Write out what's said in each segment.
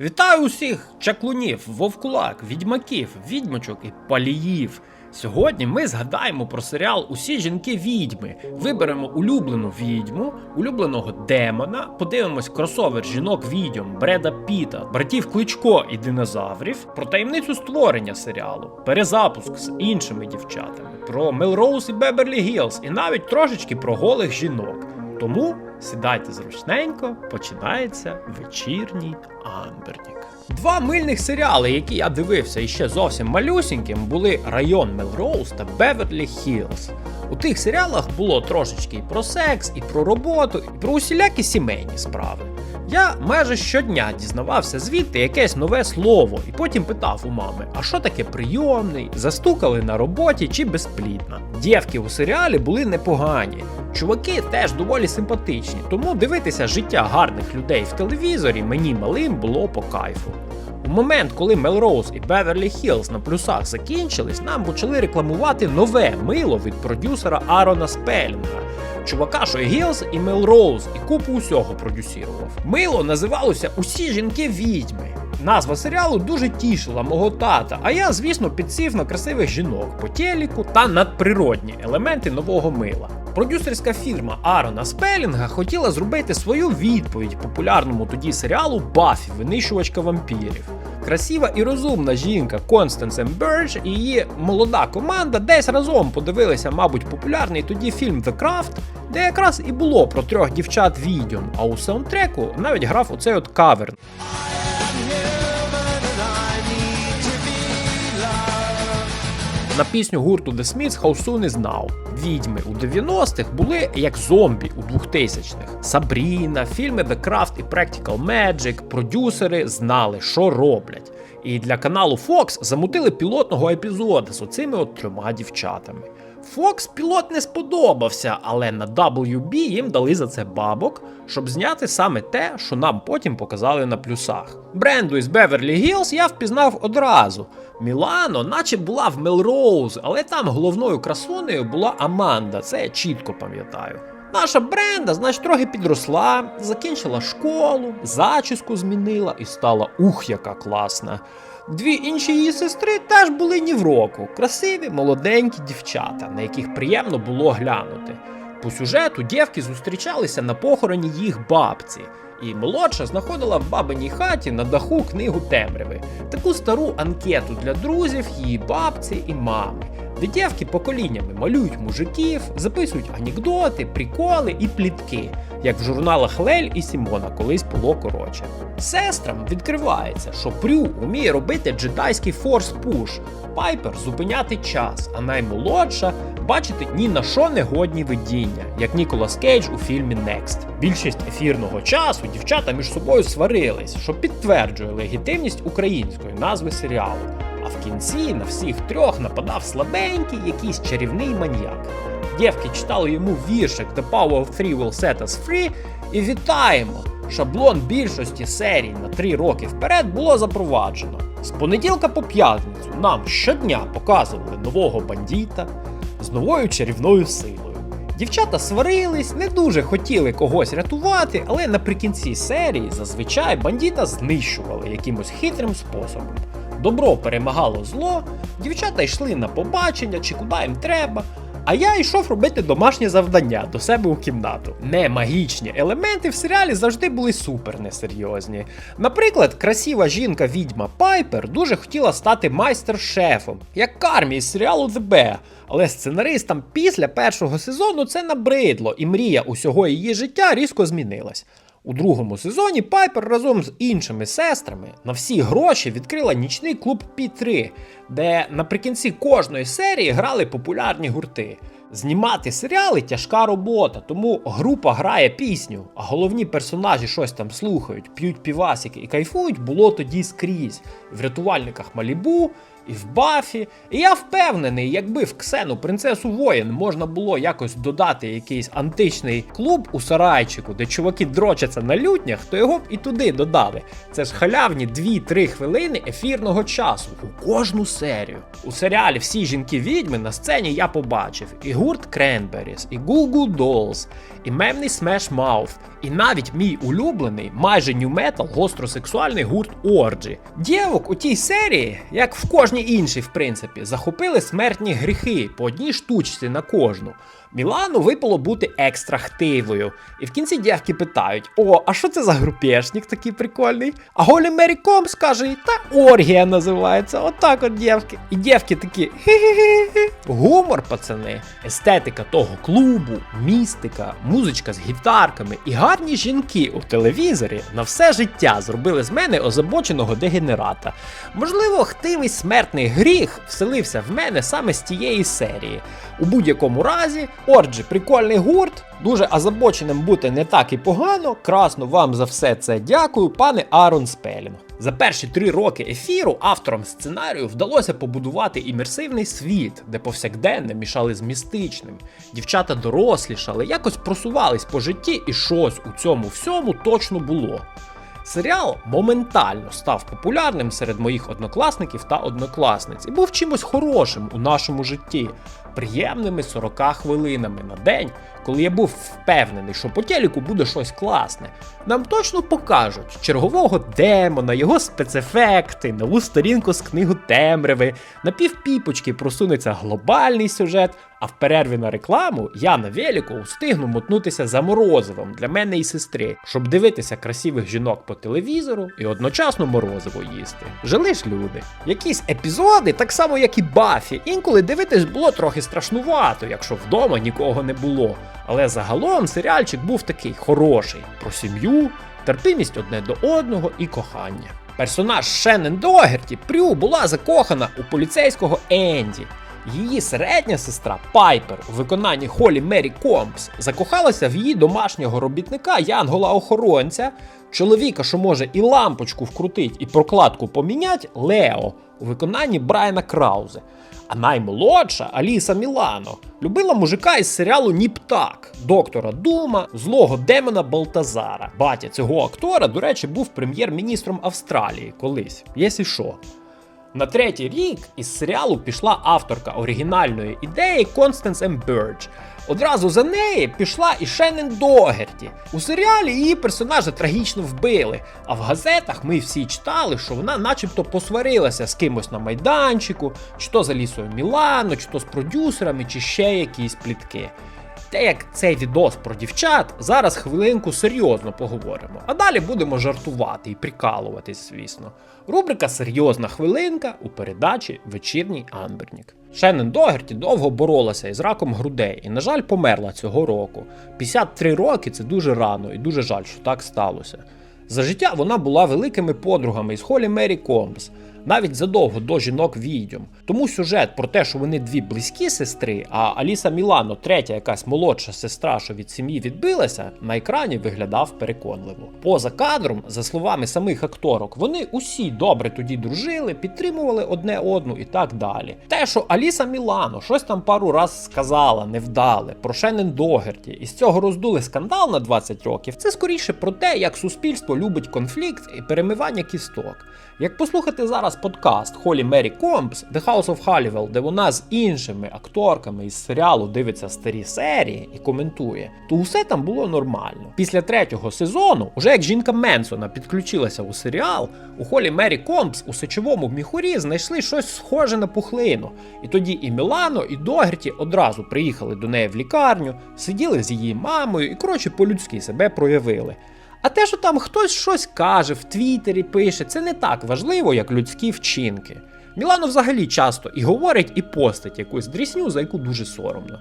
Вітаю усіх чаклунів, вовкулак, відьмаків, відьмочок і паліїв. Сьогодні ми згадаємо про серіал Усі жінки відьми. Виберемо улюблену відьму, улюбленого демона, подивимось кросовер жінок відьом Бреда Піта, братів Кличко і динозаврів, про таємницю створення серіалу, перезапуск з іншими дівчатами, про Мелроуз і Беберлі Гілз, і навіть трошечки про голих жінок. Тому сідайте зручненько, починається вечірній Амбернік. Два мильних серіали, які я дивився іще зовсім малюсіньким, були Район Мелроуз та Беверлі Хілз. У тих серіалах було трошечки і про секс, і про роботу, і про усілякі сімейні справи. Я майже щодня дізнавався звідти якесь нове слово, і потім питав у мами, а що таке прийомний, застукали на роботі чи безплідна. Дівки у серіалі були непогані. Чуваки теж доволі симпатичні, тому дивитися життя гарних людей в телевізорі мені малим було по кайфу. Момент, коли Мелроуз і Беверлі Хілз на плюсах закінчились, нам почали рекламувати нове мило від продюсера Арона Спелінга. Чувака, що і Гілз і Мелроуз, і купу усього продюсірував. Мило називалося Усі жінки відьми. Назва серіалу дуже тішила мого тата, а я, звісно, підсів на красивих жінок по телеку та надприродні елементи нового мила. Продюсерська фірма Арона Спелінга хотіла зробити свою відповідь популярному тоді серіалу Баффі, винищувачка вампірів. Красива і розумна жінка Констансен Бердж і її молода команда десь разом подивилися, мабуть, популярний тоді фільм The Craft, де якраз і було про трьох дівчат відьом, а у саундтреку навіть грав оцей от кавер. На пісню гурту The Smiths How Soon Is Now. Відьми у 90-х були як зомбі у 2000-х. Сабріна, фільми The Craft і Practical Magic, продюсери знали, що роблять. І для каналу Fox замутили пілотного епізоду з оцими от трьома дівчатами. Fox пілот не сподобався, але на WB їм дали за це бабок, щоб зняти саме те, що нам потім показали на плюсах. Бренду із Беверлі Гілз я впізнав одразу. Мілано, наче була в Мелроуз, але там головною красунею була Аманда, це я чітко пам'ятаю. Наша бренда, значить, трохи підросла, закінчила школу, зачіску змінила і стала ух, яка класна. Дві інші її сестри теж були ні в року, красиві, молоденькі дівчата, на яких приємно було глянути. По сюжету дівки зустрічалися на похороні їх бабці, і молодша знаходила в бабиній хаті на даху книгу темряви, таку стару анкету для друзів, її бабці і мами, де поколіннями малюють мужиків, записують анекдоти, приколи і плітки, як в журналах Лель і Сімона колись було коротше. Сестрам відкривається, що Прю вміє робити джедайський форс-пуш, Пайпер зупиняти час, а наймолодша бачити ні на що не годні видіння, як Ніколас Кейдж у фільмі Next. Більшість ефірного часу дівчата між собою сварились, що підтверджує легітимність української назви серіалу. А в кінці на всіх трьох нападав слабенький якийсь чарівний маньяк. Дівки читали йому віршик The Power of Three will set us free і вітаємо! Шаблон більшості серій на три роки вперед було запроваджено. З понеділка по п'ятницю нам щодня показували нового бандіта з новою чарівною силою. Дівчата сварились, не дуже хотіли когось рятувати, але наприкінці серії зазвичай бандіта знищували якимось хитрим способом. Добро перемагало зло, дівчата йшли на побачення чи куди їм треба. А я йшов робити домашнє завдання до себе у кімнату. Не магічні елементи в серіалі завжди були супер несерйозні. Наприклад, красива жінка відьма Пайпер дуже хотіла стати майстер-шефом, як Кармі із серіалу The Bear. Але сценаристам після першого сезону це набридло, і мрія усього її життя різко змінилась. У другому сезоні Пайпер разом з іншими сестрами на всі гроші відкрила нічний клуб Пі-3, де наприкінці кожної серії грали популярні гурти. Знімати серіали тяжка робота, тому група грає пісню, а головні персонажі щось там слухають, п'ють півасики і кайфують було тоді скрізь в рятувальниках Малібу і в Бафі. І я впевнений, якби в Ксену принцесу воїн можна було якось додати якийсь античний клуб у сарайчику, де чуваки дрочаться на лютнях, то його б і туди додали. Це ж халявні 2-3 хвилини ефірного часу у кожну серію. У серіалі всі жінки відьми на сцені я побачив і гурт Кренберіс, і Goo Goo Dolls, і мемний Smash Mouth, і навіть мій улюблений, майже нью-метал, гостросексуальний гурт Орджі. Дівок у тій серії, як в кожній іншій, в принципі, захопили смертні гріхи по одній штучці на кожну. Мілану випало бути екстра хтивою. І в кінці дівки питають: О, а що це за групешник такий прикольний? А Голі Мері Комс каже, та оргія називається. Отак от дівки. І дівки такі хі-хі-хі. Гумор, пацани, естетика того клубу, містика, музичка з гітарками і гарні жінки у телевізорі на все життя зробили з мене озабоченого дегенерата. Можливо, хтивий смертний гріх вселився в мене саме з тієї серії. У будь-якому разі, Орджі, прикольний гурт. Дуже озабоченим бути не так і погано. Красно вам за все це дякую, пане Арон Спелінг. За перші три роки ефіру авторам сценарію вдалося побудувати імерсивний світ, де повсякденне мішали з містичним. Дівчата дорослішали, якось просувались по житті, і щось у цьому всьому точно було. Серіал моментально став популярним серед моїх однокласників та однокласниць і був чимось хорошим у нашому житті, приємними 40 хвилинами на день, коли я був впевнений, що по телеку буде щось класне. Нам точно покажуть чергового демона, його спецефекти, нову сторінку з книгу темряви, на півпіпочки просунеться глобальний сюжет. А в перерві на рекламу я на велику встигну мотнутися за морозивом для мене і сестри, щоб дивитися красивих жінок по телевізору і одночасно морозиво їсти. Жили ж люди. Якісь епізоди, так само як і Бафі, інколи дивитись було трохи страшнувато, якщо вдома нікого не було. Але загалом серіальчик був такий хороший про сім'ю, терпимість одне до одного і кохання. Персонаж Шеннен Догерті Прю була закохана у поліцейського Енді. Її середня сестра Пайпер у виконанні Холі Мері Компс закохалася в її домашнього робітника Янгола-охоронця, чоловіка, що може і лампочку вкрутить, і прокладку помінять, Лео у виконанні Брайана Краузе. А наймолодша Аліса Мілано любила мужика із серіалу Ніптак, доктора Дума, злого демона Балтазара. Батя цього актора, до речі, був прем'єр-міністром Австралії колись, єсі що. На третій рік із серіалу пішла авторка оригінальної ідеї Констанс М. Бердж. Одразу за неї пішла і Шеннен Догерті. У серіалі її персонажа трагічно вбили, а в газетах ми всі читали, що вона начебто посварилася з кимось на майданчику, чи то за лісою Мілано, чи то з продюсерами, чи ще якісь плітки. Те, як цей відос про дівчат, зараз хвилинку серйозно поговоримо. А далі будемо жартувати і прикалуватись, звісно. Рубрика Серйозна хвилинка у передачі Вечірній Амбернік. Шеннон Догерті довго боролася із раком грудей і, на жаль, померла цього року. 53 роки це дуже рано і дуже жаль, що так сталося. За життя вона була великими подругами із Холі Мері Комбс, навіть задовго до жінок відьом. Тому сюжет про те, що вони дві близькі сестри, а Аліса Мілано, третя якась молодша сестра, що від сім'ї відбилася, на екрані виглядав переконливо. Поза кадром, за словами самих акторок, вони усі добре тоді дружили, підтримували одне одну і так далі. Те, що Аліса Мілано щось там пару раз сказала, невдале, про Шеннен Догерті, і з цього роздули скандал на 20 років, це скоріше про те, як суспільство любить конфлікт і перемивання кісток. Як послухати зараз подкаст Холі Мері Компс The House of Hollywell, де вона з іншими акторками із серіалу дивиться старі серії і коментує, то усе там було нормально. Після третього сезону, уже як жінка Менсона підключилася у серіал, у Холі Мері Компс у сечовому міхурі знайшли щось схоже на пухлину. І тоді і Мілано, і Догерті одразу приїхали до неї в лікарню, сиділи з її мамою і, коротше, по-людськи себе проявили. А те, що там хтось щось каже, в Твіттері пише, це не так важливо, як людські вчинки. Мілано взагалі часто і говорить, і постить якусь дрісню, за яку дуже соромно.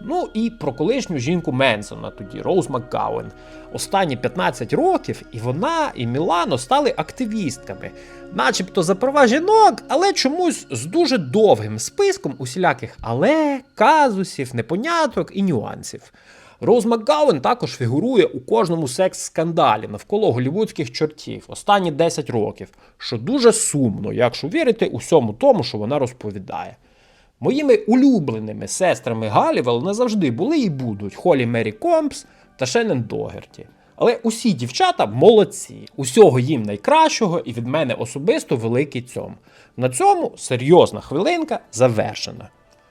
Ну і про колишню жінку Менсона тоді, Роуз Макгауен. Останні 15 років і вона, і Мілано стали активістками, начебто за права жінок, але чомусь з дуже довгим списком усіляких але, казусів, непоняток і нюансів. Роуз Макгауен також фігурує у кожному секс-скандалі навколо голівудських чортів останні 10 років, що дуже сумно, якщо вірити усьому тому, що вона розповідає. Моїми улюбленими сестрами Галівел не завжди були і будуть Холі Мері Компс та Шеннон Догерті. Але усі дівчата молодці, усього їм найкращого і від мене особисто великий цьом. На цьому серйозна хвилинка завершена.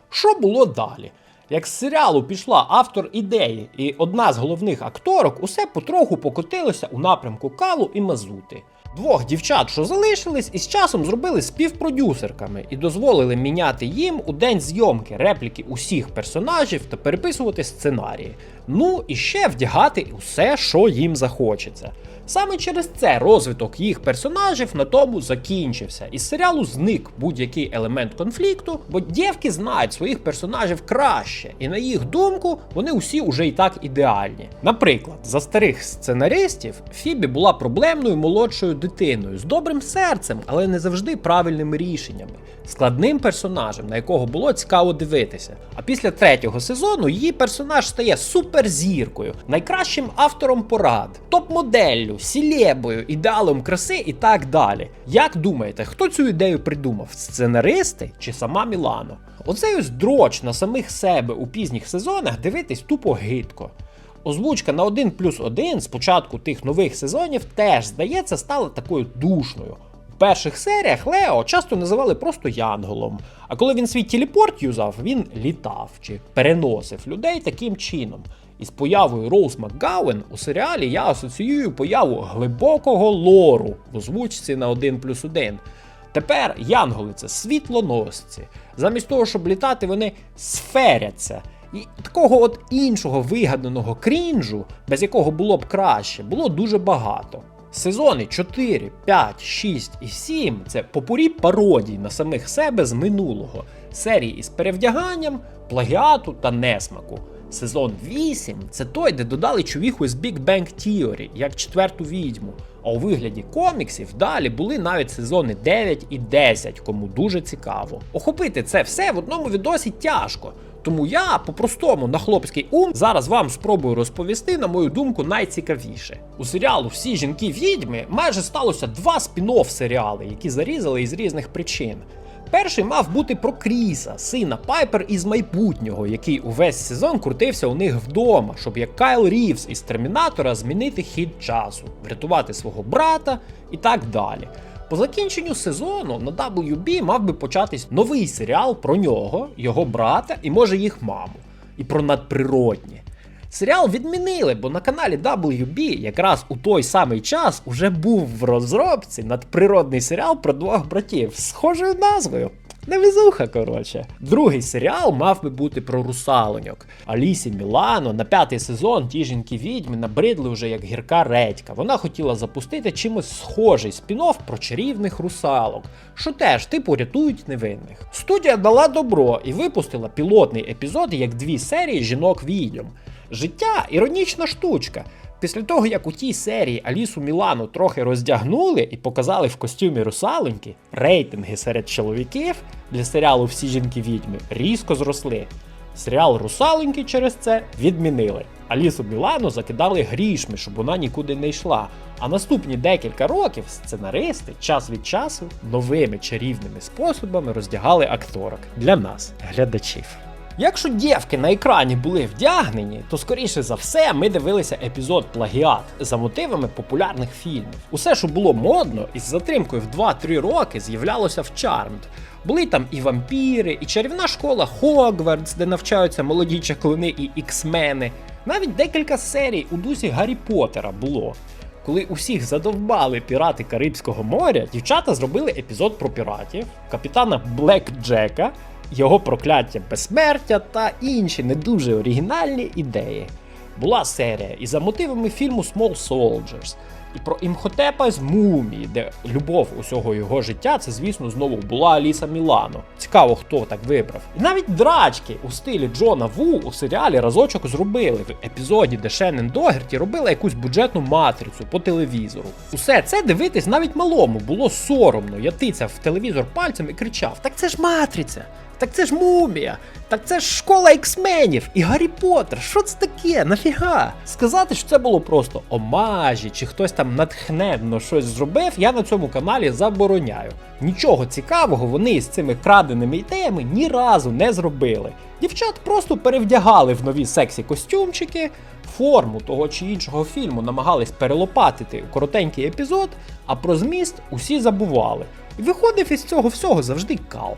Що було далі? Як з серіалу пішла автор ідеї, і одна з головних акторок усе потроху покотилося у напрямку калу і мазути. Двох дівчат, що залишились, із часом зробили співпродюсерками і дозволили міняти їм у день зйомки репліки усіх персонажів та переписувати сценарії. Ну і ще вдягати усе, що їм захочеться. Саме через це розвиток їх персонажів на тому закінчився. Із серіалу зник будь-який елемент конфлікту, бо дівки знають своїх персонажів краще, і на їх думку вони усі уже і так ідеальні. Наприклад, за старих сценаристів Фібі була проблемною молодшою дитиною з добрим серцем, але не завжди правильними рішеннями, складним персонажем, на якого було цікаво дивитися. А після третього сезону її персонаж стає суперзіркою, найкращим автором порад, топ-моделлю, сілебою, ідеалом краси і так далі. Як думаєте, хто цю ідею придумав? Сценаристи чи сама Мілано? Оцей ось дроч на самих себе у пізніх сезонах дивитись тупо гидко. Озвучка на 1 плюс 1 з початку тих нових сезонів теж, здається, стала такою душною. У перших серіях Лео часто називали просто Янголом, а коли він свій телепорт юзав, він літав чи переносив людей таким чином. І з появою Роуз Макгауен у серіалі я асоціюю появу глибокого лору в озвучці на 1 плюс 1. Тепер янголи це світлоносці. Замість того, щоб літати, вони сферяться. І такого от іншого вигаданого крінжу, без якого було б краще, було дуже багато. Сезони 4, 5, 6 і 7 це попурі пародій на самих себе з минулого, серії із перевдяганням, плагіату та несмаку. Сезон 8 це той, де додали човіху з Big Bang Theory, як четверту відьму. А у вигляді коміксів далі були навіть сезони 9 і 10, кому дуже цікаво. Охопити це все в одному відосі тяжко. Тому я по-простому на хлопський ум зараз вам спробую розповісти, на мою думку, найцікавіше. У серіалу Всі жінки відьми майже сталося два спін-офф серіали, які зарізали із різних причин. Перший мав бути про Кріса, сина Пайпер із майбутнього, який увесь сезон крутився у них вдома, щоб як Кайл Рівс із Термінатора змінити хід часу, врятувати свого брата і так далі. По закінченню сезону на WB мав би початись новий серіал про нього, його брата і може їх маму, і про надприроднє. Серіал відмінили, бо на каналі WB якраз у той самий час уже був в розробці надприродний серіал про двох братів з схожою назвою. Невезуха, коротше. Другий серіал мав би бути про русалоньок. Алісі Мілано на п'ятий сезон ті жінки відьми набридли вже як гірка редька. Вона хотіла запустити чимось схожий спін-офф про чарівних русалок, що теж типу рятують невинних. Студія дала добро і випустила пілотний епізод як дві серії жінок відьом. Життя іронічна штучка. Після того, як у тій серії Алісу Мілану трохи роздягнули і показали в костюмі русалоньки, рейтинги серед чоловіків для серіалу Всі жінки відьми різко зросли. Серіал Русалоньки через це відмінили. Алісу Мілану закидали грішми, щоб вона нікуди не йшла. А наступні декілька років сценаристи час від часу новими чарівними способами роздягали акторок для нас, глядачів. Якщо дівки на екрані були вдягнені, то скоріше за все ми дивилися епізод плагіат за мотивами популярних фільмів. Усе, що було модно, із затримкою в 2-3 роки з'являлося в Charmed. Були там і вампіри, і чарівна школа Хогвартс, де навчаються молоді чаклуни і іксмени. Навіть декілька серій у дусі Гаррі Поттера було. Коли усіх задовбали пірати Карибського моря, дівчата зробили епізод про піратів, капітана Блек Джека, його прокляття безсмертя та інші не дуже оригінальні ідеї. Була серія і за мотивами фільму Small Soldiers, і про імхотепа з мумії, де любов усього його життя, це, звісно, знову була Аліса Мілано. Цікаво, хто так вибрав. І навіть драчки у стилі Джона Ву у серіалі разочок зробили в епізоді, де Шеннон Догерті робила якусь бюджетну матрицю по телевізору. Усе це дивитись навіть малому було соромно. Я тицяв в телевізор пальцем і кричав: Так це ж матриця! Так це ж мумія! Так це ж школа іксменів і Гаррі Поттер. Що це таке? Нафіга? Сказати, що це було просто омажі, чи хтось там натхненно щось зробив, я на цьому каналі забороняю. Нічого цікавого вони з цими краденими ідеями ні разу не зробили. Дівчат просто перевдягали в нові сексі костюмчики, форму того чи іншого фільму намагались перелопатити у коротенький епізод, а про зміст усі забували. І виходив із цього всього завжди кал.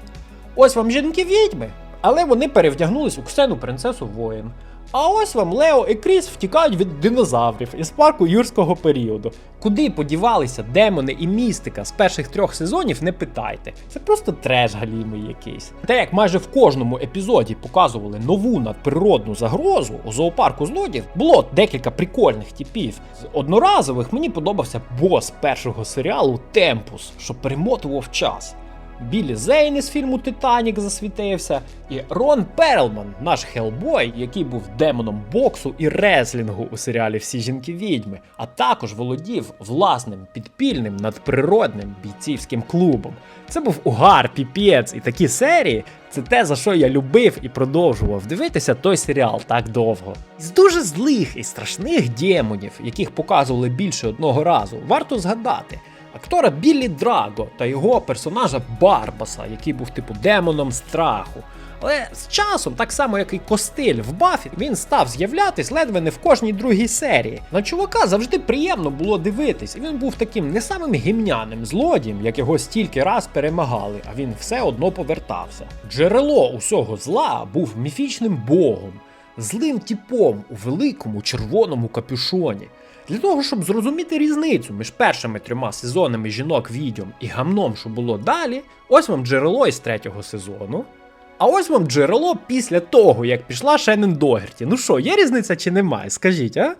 Ось вам жінки відьми, але вони перевдягнулись у Ксену принцесу воїн. А ось вам Лео і Кріс втікають від динозаврів із парку юрського періоду. Куди подівалися демони і містика з перших трьох сезонів, не питайте. Це просто треш галімий якийсь. Те, як майже в кожному епізоді показували нову надприродну загрозу у зоопарку злодів, було декілька прикольних типів. З одноразових мені подобався бос першого серіалу Темпус, що перемотував час. Білі Зейн із фільму Титанік засвітився, і Рон Перлман, наш Хелбой, який був демоном боксу і реслінгу у серіалі Всі жінки відьми, а також володів власним підпільним надприродним бійцівським клубом. Це був угар, піпець, і такі серії. Це те, за що я любив і продовжував дивитися той серіал так довго. З дуже злих і страшних демонів, яких показували більше одного разу, варто згадати актора Біллі Драго та його персонажа Барбаса, який був типу демоном страху. Але з часом, так само як і Костиль в Бафі, він став з'являтись ледве не в кожній другій серії. На чувака завжди приємно було дивитись, і він був таким не самим гімняним злодієм, як його стільки раз перемагали, а він все одно повертався. Джерело усього зла був міфічним богом, злим типом у великому червоному капюшоні. Для того, щоб зрозуміти різницю між першими трьома сезонами жінок відьом і гамном, що було далі, ось вам джерело із третього сезону. А ось вам джерело після того, як пішла Шеннон Догерті. Ну що, є різниця чи немає? Скажіть, а?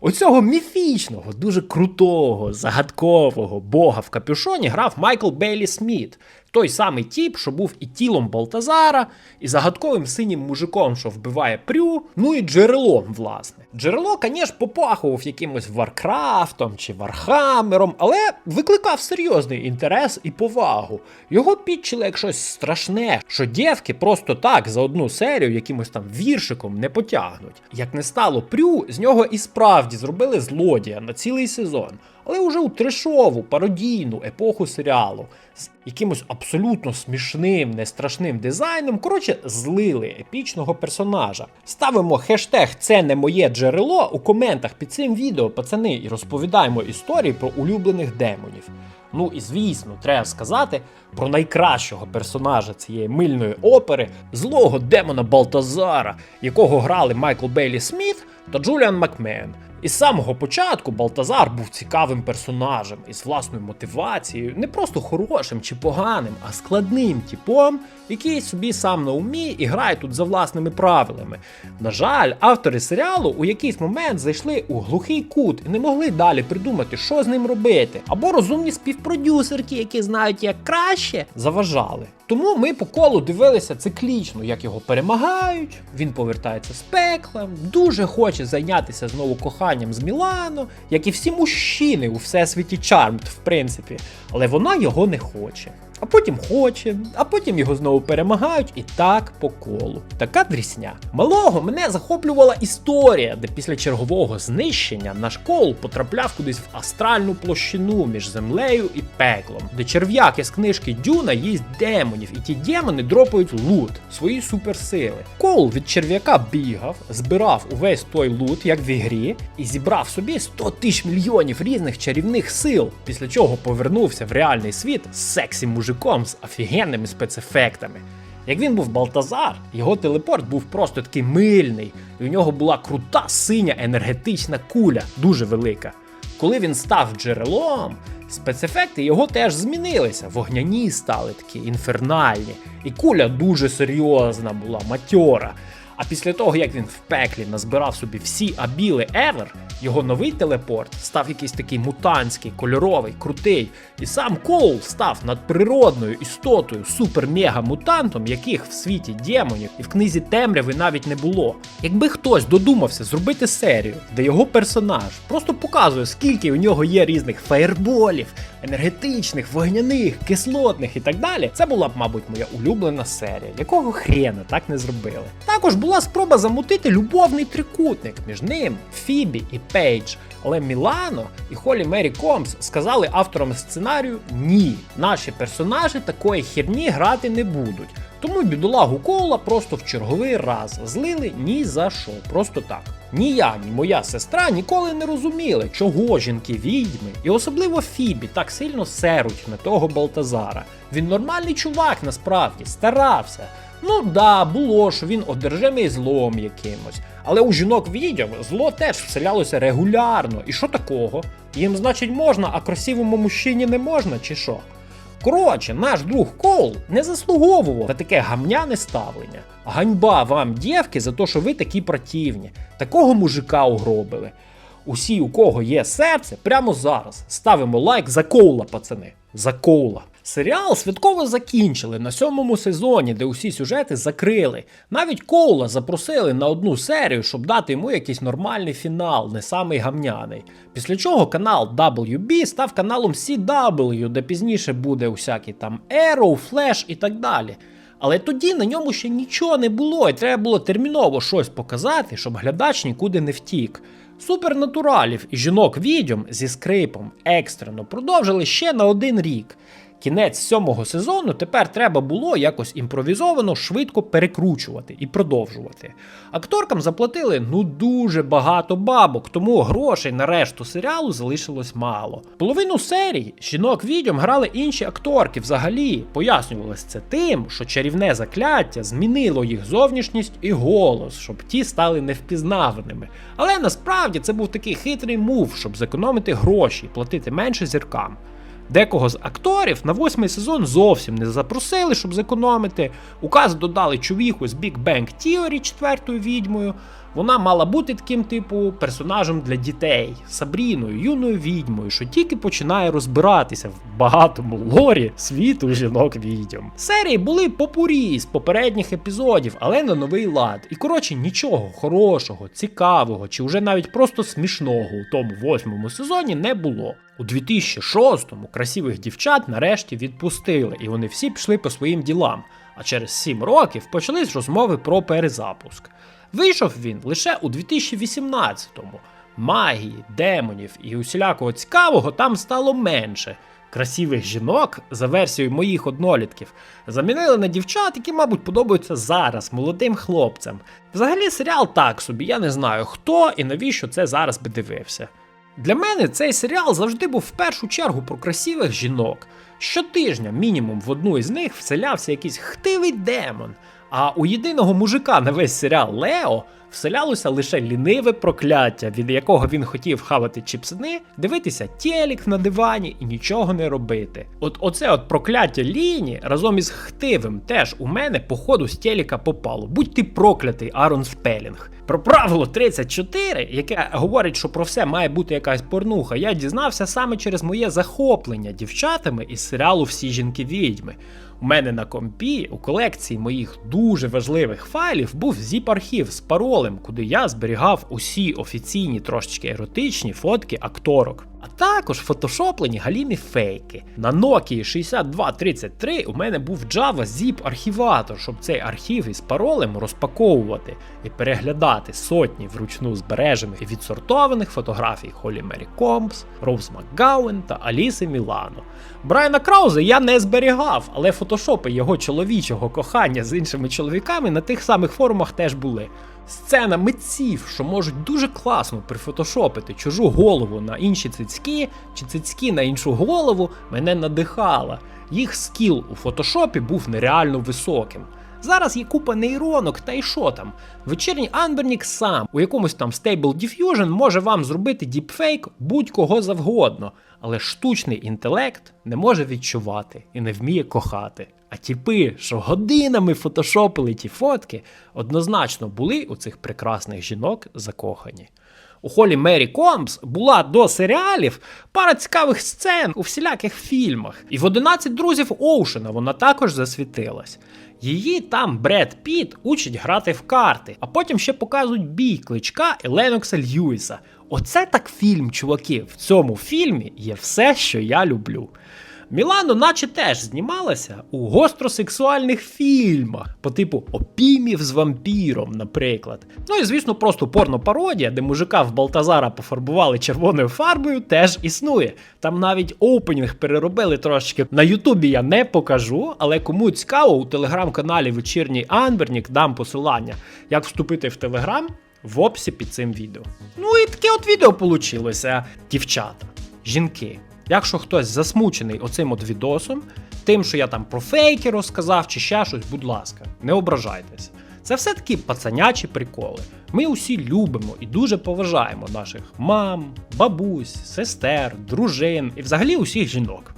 Оцього міфічного, дуже крутого, загадкового бога в капюшоні грав Майкл Бейлі Сміт. Той самий тіп, що був і тілом Балтазара, і загадковим синім мужиком, що вбиває Прю, ну і джерелом, власне. Джерело, звісно, попахував якимось Варкрафтом чи Вархаммером, але викликав серйозний інтерес і повагу. Його підчили як щось страшне, що дівки просто так за одну серію якимось там віршиком не потягнуть. Як не стало Прю, з нього і справді зробили злодія на цілий сезон але уже у трешову пародійну епоху серіалу з якимось абсолютно смішним, нестрашним дизайном. Коротше, злили епічного персонажа. Ставимо хештег Це не моє джерело у коментах під цим відео, пацани, і розповідаємо історії про улюблених демонів. Ну і звісно, треба сказати про найкращого персонажа цієї мильної опери, злого демона Балтазара, якого грали Майкл Бейлі Сміт та Джуліан Макмен. І з самого початку Балтазар був цікавим персонажем із власною мотивацією, не просто хорошим чи поганим, а складним типом, який собі сам на умі і грає тут за власними правилами. На жаль, автори серіалу у якийсь момент зайшли у глухий кут і не могли далі придумати, що з ним робити. Або розумні співпродюсерки, які знають як краще, заважали. Тому ми по колу дивилися циклічно, як його перемагають. Він повертається з пекла, дуже хоче зайнятися знову коханням з Мілано, як і всі мужчини у всесвіті Чармд, в принципі, але вона його не хоче а потім хоче, а потім його знову перемагають і так по колу. Така дрісня. Малого мене захоплювала історія, де після чергового знищення наш кол потрапляв кудись в астральну площину між землею і пеклом, де черв'як із книжки Дюна їсть демонів, і ті демони дропають лут, свої суперсили. Кол від черв'яка бігав, збирав увесь той лут, як в ігрі, і зібрав собі 100 тисяч мільйонів різних чарівних сил, після чого повернувся в реальний світ з сексі мужиком мужиком з офігенними спецефектами. Як він був Балтазар, його телепорт був просто такий мильний, і у нього була крута синя енергетична куля, дуже велика. Коли він став джерелом, спецефекти його теж змінилися. Вогняні стали такі інфернальні, і куля дуже серйозна була, матьора. А після того, як він в пеклі назбирав собі всі абіли ever, його новий телепорт став якийсь такий мутантський, кольоровий, крутий. І сам Коул став надприродною істотою, супер-мега-мутантом, яких в світі демонів і в книзі темряви навіть не було. Якби хтось додумався зробити серію, де його персонаж просто показує, скільки у нього є різних фаєрболів, енергетичних, вогняних, кислотних і так далі, це була б, мабуть, моя улюблена серія, якого хрена так не зробили. Також була спроба замутити любовний трикутник між ним, Фібі і Пейдж. Але Мілано і Холі Мері Комс сказали авторам сценарію: ні, наші персонажі такої херні грати не будуть. Тому бідолагу Коула просто в черговий раз злили ні за що, просто так. Ні я, ні моя сестра ніколи не розуміли, чого жінки відьми, і особливо Фібі так сильно серуть на того Балтазара. Він нормальний чувак насправді, старався. Ну да, було, що він одержимий злом якимось. Але у жінок відьом зло теж вселялося регулярно. І що такого? Їм, значить, можна, а красивому мужчині не можна, чи що? Коротше, наш друг Коул не заслуговував на таке гамняне ставлення. Ганьба вам, дівки, за те, що ви такі противні. Такого мужика угробили. Усі, у кого є серце, прямо зараз ставимо лайк за Коула, пацани. За Коула. Серіал святково закінчили на сьомому сезоні, де усі сюжети закрили. Навіть Коула запросили на одну серію, щоб дати йому якийсь нормальний фінал, не самий гамняний. Після чого канал WB став каналом CW, де пізніше буде усякі там Arrow, Flash і так далі. Але тоді на ньому ще нічого не було, і треба було терміново щось показати, щоб глядач нікуди не втік. Супернатуралів і жінок відьом зі скрипом екстрено продовжили ще на один рік. Кінець сьомого сезону тепер треба було якось імпровізовано швидко перекручувати і продовжувати. Акторкам заплатили ну дуже багато бабок, тому грошей на решту серіалу залишилось мало. Половину серій жінок відьом грали інші акторки взагалі. Пояснювалось це тим, що чарівне закляття змінило їх зовнішність і голос, щоб ті стали невпізнаваними. Але насправді це був такий хитрий мув, щоб зекономити гроші і платити менше зіркам. Декого з акторів на восьмий сезон зовсім не запросили, щоб зекономити. Указ додали човіху з Big Bang Theory четвертою відьмою. Вона мала бути таким, типу, персонажем для дітей, Сабріною, юною відьмою, що тільки починає розбиратися в багатому лорі світу жінок відьом. Серії були попурі з попередніх епізодів, але на новий лад. І коротше, нічого хорошого, цікавого чи вже навіть просто смішного у тому восьмому сезоні не було. У 2006-му красивих дівчат нарешті відпустили, і вони всі пішли по своїм ділам. А через 7 років почались розмови про перезапуск. Вийшов він лише у 2018-му. Магії, демонів і усілякого цікавого там стало менше. Красивих жінок, за версією моїх однолітків, замінили на дівчат, які, мабуть, подобаються зараз молодим хлопцям. Взагалі, серіал так собі, я не знаю хто і навіщо це зараз би дивився. Для мене цей серіал завжди був в першу чергу про красивих жінок. Щотижня, мінімум, в одну із них вселявся якийсь хтивий демон. А у єдиного мужика на весь серіал Лео вселялося лише ліниве прокляття, від якого він хотів хавати чіпсини, дивитися телек на дивані і нічого не робити. От оце от прокляття ліні разом із хтивим теж у мене по ходу з телека попало. Будь ти проклятий, Арон Спелінг. Про правило 34, яке говорить, що про все має бути якась порнуха, я дізнався саме через моє захоплення дівчатами із серіалу Всі жінки відьми. У мене на компі у колекції моїх дуже важливих файлів був zip-архів з паролем, куди я зберігав усі офіційні трошечки еротичні фотки акторок. А також фотошоплені галімі фейки. На Nokia 6233 у мене був Java Zip архіватор, щоб цей архів із паролем розпаковувати і переглядати сотні вручну збережених і відсортованих фотографій Холі Мері Компс, Роуз Макгауен та Аліси Мілано. Брайана Краузе я не зберігав, але фотошопи його чоловічого кохання з іншими чоловіками на тих самих форумах теж були. Сцена митців, що можуть дуже класно прифотошопити чужу голову на інші цицьки, чи цицьки на іншу голову, мене надихала. Їх скіл у фотошопі був нереально високим. Зараз є купа нейронок, та й що там? Вечірній Анбернік сам у якомусь там Stable Diffusion може вам зробити діпфейк будь-кого завгодно, але штучний інтелект не може відчувати і не вміє кохати. А тіпи, що годинами фотошопили ті фотки, однозначно були у цих прекрасних жінок закохані. У холі Мері Комбс була до серіалів пара цікавих сцен у всіляких фільмах. І в 11 друзів Оушена вона також засвітилась. Її там Бред Піт учить грати в карти, а потім ще показують бій кличка і Ленокса Льюіса. Оце так фільм, чуваки. В цьому фільмі є все, що я люблю. Мілано, наче теж знімалася у гостросексуальних фільмах, по типу Опімів з вампіром, наприклад. Ну і звісно, просто порно-пародія, де мужика в Балтазара пофарбували червоною фарбою, теж існує. Там навіть опенінг переробили трошечки. На Ютубі я не покажу, але кому цікаво, у телеграм-каналі Вечірній Анбернік дам посилання, як вступити в телеграм в описі під цим відео. Ну і таке от відео получилося. Дівчата, жінки. Якщо хтось засмучений оцим от відосом, тим, що я там про фейки розказав чи ще щось, будь ласка, не ображайтеся. Це все такі пацанячі приколи. Ми усі любимо і дуже поважаємо наших мам, бабусь, сестер, дружин і взагалі усіх жінок.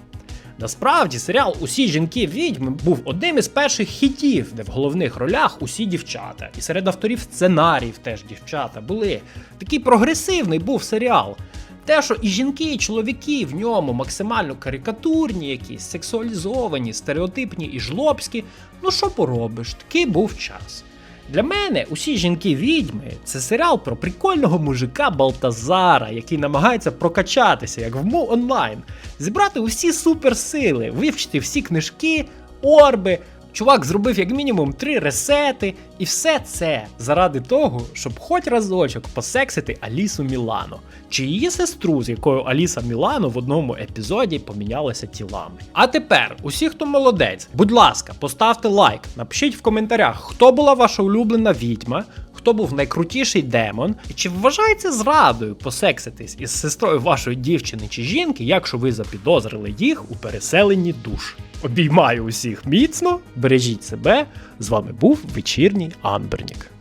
Насправді серіал Усі жінки відьми був одним із перших хітів, де в головних ролях усі дівчата. І серед авторів сценаріїв теж дівчата були. Такий прогресивний був серіал. Те, що і жінки, і чоловіки в ньому максимально карикатурні, якісь сексуалізовані, стереотипні і жлобські. Ну що поробиш, такий був час. Для мене усі жінки відьми це серіал про прикольного мужика Балтазара, який намагається прокачатися, як в Му онлайн, зібрати усі суперсили, вивчити всі книжки, орби. Чувак зробив як мінімум три ресети, і все це заради того, щоб хоч разочок посексити Алісу Мілано, чи її сестру, з якою Аліса Мілано в одному епізоді помінялися тілами. А тепер, усі, хто молодець, будь ласка, поставте лайк, напишіть в коментарях, хто була ваша улюблена відьма, хто був найкрутіший демон, і чи вважається зрадою посекситись із сестрою вашої дівчини чи жінки, якщо ви запідозрили їх у переселенні душ. Обіймаю усіх міцно, бережіть себе. З вами був вечірній Анбернік.